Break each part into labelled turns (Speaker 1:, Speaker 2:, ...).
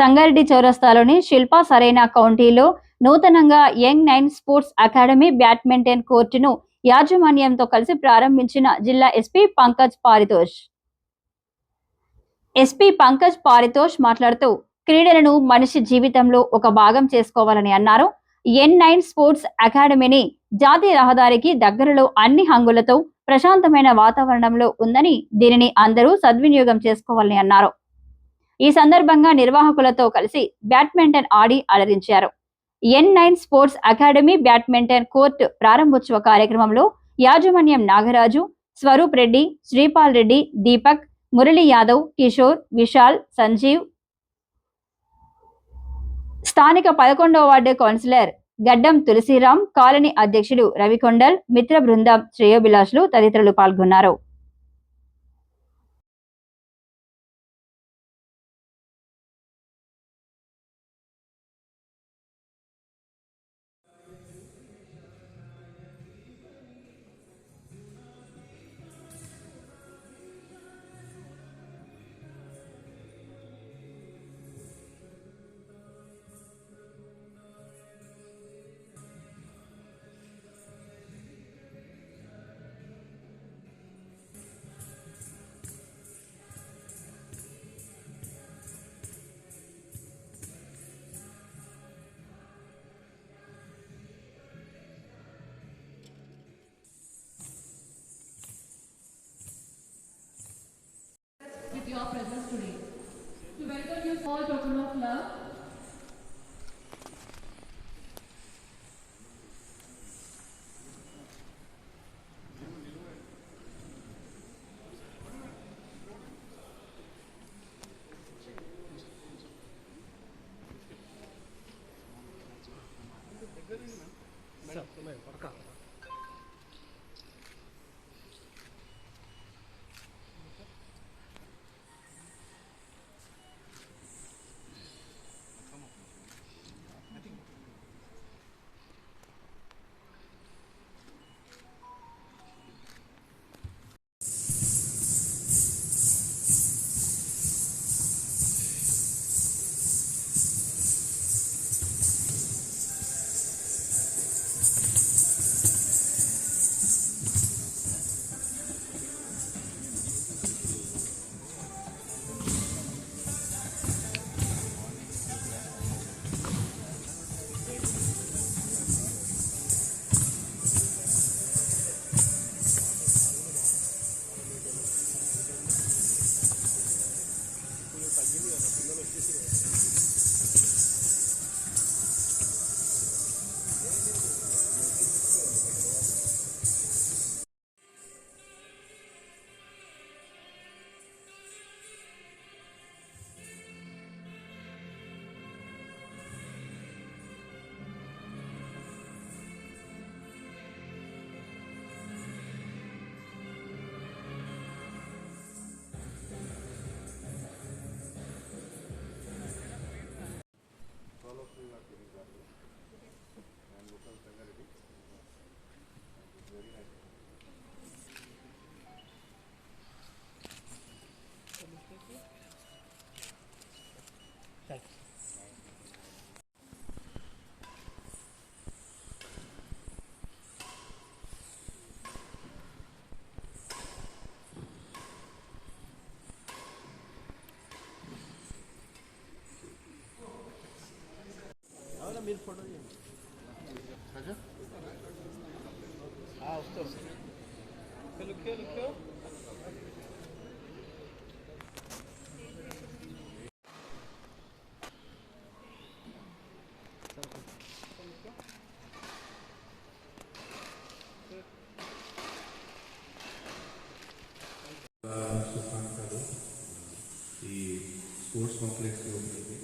Speaker 1: సంగారెడ్డి చౌరస్తాలోని శిల్పా సరైన కౌంటీలో నూతనంగా young nine sports academy badminton కోర్టును యాజమాన్యంతో కలిసి ప్రారంభించిన జిల్లా ఎస్పీ పంకజ్ పారితోష్. ఎస్పీ పంకజ్ పారితోష్ మాట్లాడుతూ క్రీడలను మనిషి జీవితంలో ఒక భాగం చేసుకోవాలని అన్నారు. ఎన్ నైన్ స్పోర్ట్స్ అకాడమీని జాతీయ రహదారికి దగ్గరలో అన్ని హంగులతో ప్రశాంతమైన వాతావరణంలో ఉందని దీనిని అందరూ సద్వినియోగం చేసుకోవాలని అన్నారు. ఈ సందర్భంగా నిర్వాహకులతో కలిసి బ్యాడ్మింటన్ ఆడి అలరించారు. N nine sports academy badminton court ప్రారంభోత్సవ కార్యక్రమంలో యాజమాన్యం నాగరాజు స్వరూప్ రెడ్డి శ్రీపాల్ రెడ్డి దీపక్ మురళీ యాదవ్ కిషోర్ విశాల్ సంజీవ్. స్థానిక పదకొండవ వార్డు కౌన్సిలర్ గడ్డం తులసిరాం కాలనీ అధ్యక్షుడు రవికొండల్ మిత్ర బృందం శ్రేయోభిలాషులు తదితరులు పాల్గొన్నారు.
Speaker 2: ना मेरी फ़ोटो अच्छा। हाँ उसको। लिखियो लिखियो। सुफान
Speaker 3: का स्पोर्ट्स कॉम्प्लेक्स के ऊपर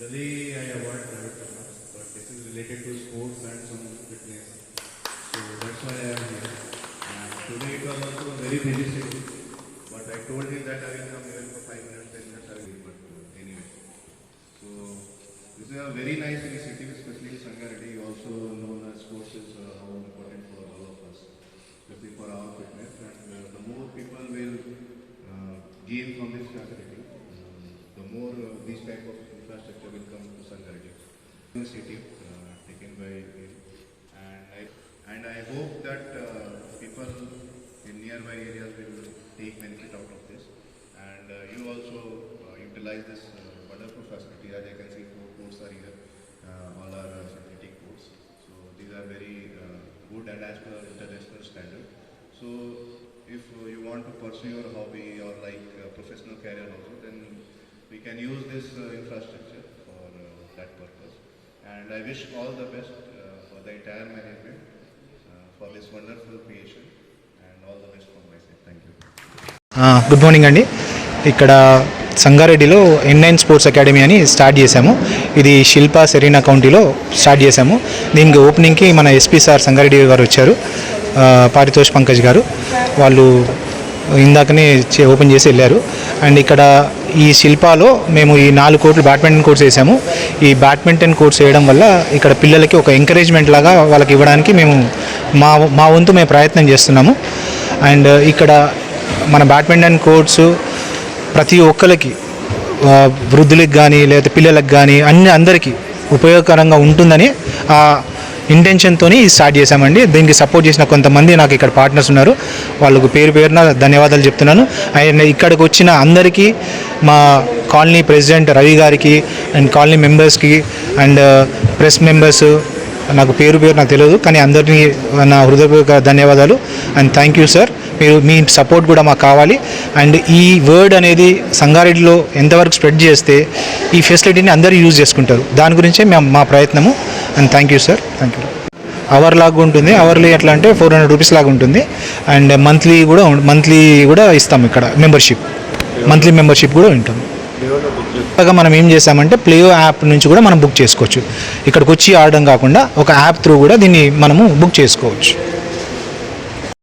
Speaker 3: Generally, I avoid private seminars, but this is related to sports and some fitness. So that's why I am here. And today it was also very busy schedule, but I told him that I will come here for 5 minutes, 10 minutes, I will but uh, anyway. So this is a very nice initiative, especially Sangarati, also known as sports is uh, how important for all of us, especially for our fitness. And uh, the more people will uh, gain from this facility, uh, the more uh, these type of infrastructure will come to Sangareddy. Initiative uh, taken by him, and I and I hope that uh, people in nearby areas will take benefit out of this, and uh, you also uh, utilize this uh, wonderful facility. As I can see, four courts are here, uh, all are uh, synthetic courts. So these are very uh, good and as per international standard. So if uh, you want to pursue your hobby or like uh, professional career also, then we can use this uh, infrastructure for uh, that purpose. And I wish all the best uh, for the entire management uh, for this wonderful creation and all the best from my side. Thank you.
Speaker 4: Good morning అండి ఇక్కడ సంగారెడ్డిలో NIN sports academy అని start చేశాము ఇది Shilpa Serena కౌంటీలో start చేశాము దీనికి ఓపెనింగ్కి మన SP sir Sangareddy గారు వచ్చారు పారితోష్ పంకజ్ గారు వాళ్ళు ఇందాకనే చే- ఓపెన్ చేసి వెళ్ళారు. అండ్ ఇక్కడ ఈ శిల్పాలో మేము ఈ నాలుగు కోట్లు బ్యాడ్మింటన్ కోర్స్ వేసాము. ఈ బ్యాడ్మింటన్ కోర్స్ వేయడం వల్ల ఇక్కడ పిల్లలకి ఒక ఎంకరేజ్మెంట్ లాగా వాళ్ళకి ఇవ్వడానికి మేము మా మా వంతు మేము ప్రయత్నం చేస్తున్నాము. అండ్ ఇక్కడ మన బ్యాడ్మింటన్ కోర్ట్స్ ప్రతి ఒక్కరికి వృద్ధులకు కానీ లేదా పిల్లలకు కానీ అన్ని అందరికీ ఉపయోగకరంగా ఉంటుందని ఇంటెన్షన్తో స్టార్ట్ చేశామండి. దీనికి సపోర్ట్ చేసిన కొంతమంది నాకు ఇక్కడ పార్ట్నర్స్ ఉన్నారు. వాళ్ళకు పేరు పేరున ధన్యవాదాలు చెప్తున్నాను. అండ్ ఇక్కడికి వచ్చిన అందరికీ మా కాలనీ ప్రెసిడెంట్ రవి గారికి అండ్ కాలనీ మెంబర్స్కి అండ్ ప్రెస్ మెంబర్స్ నాకు పేరు పేరు నాకు తెలియదు కానీ అందరినీ నా హృదయపూర్వక ధన్యవాదాలు. అండ్ థ్యాంక్ యూ సార్ మీరు మీ సపోర్ట్ కూడా మాకు కావాలి. అండ్ ఈ వర్డ్ అనేది సంగారెడ్డిలో ఎంతవరకు స్ప్రెడ్ చేస్తే ఈ ఫెసిలిటీని అందరూ యూజ్ చేసుకుంటారు. దాని గురించే మేము మా ప్రయత్నము. And thank you sir thank you hour లాగా ఉంటుంది. అవర్లీ ఎట్లా అంటే ఫోర్ హండ్రెడ్ రూపీస్ లాగా ఉంటుంది. అండ్ మంత్లీ కూడా మంత్లీ కూడా ఇస్తాం ఇక్కడ మెంబర్షిప్ మంత్లీ మెంబర్షిప్ కూడా ఉంటుంది కొత్తగా మనం ఏం చేసామంటే ప్లే యాప్ నుంచి కూడా మనం బుక్ చేసుకోవచ్చు. ఇక్కడికి వచ్చి ఆడడం కాకుండా ఒక యాప్ త్రూ కూడా దీన్ని మనము బుక్ చేసుకోవచ్చు.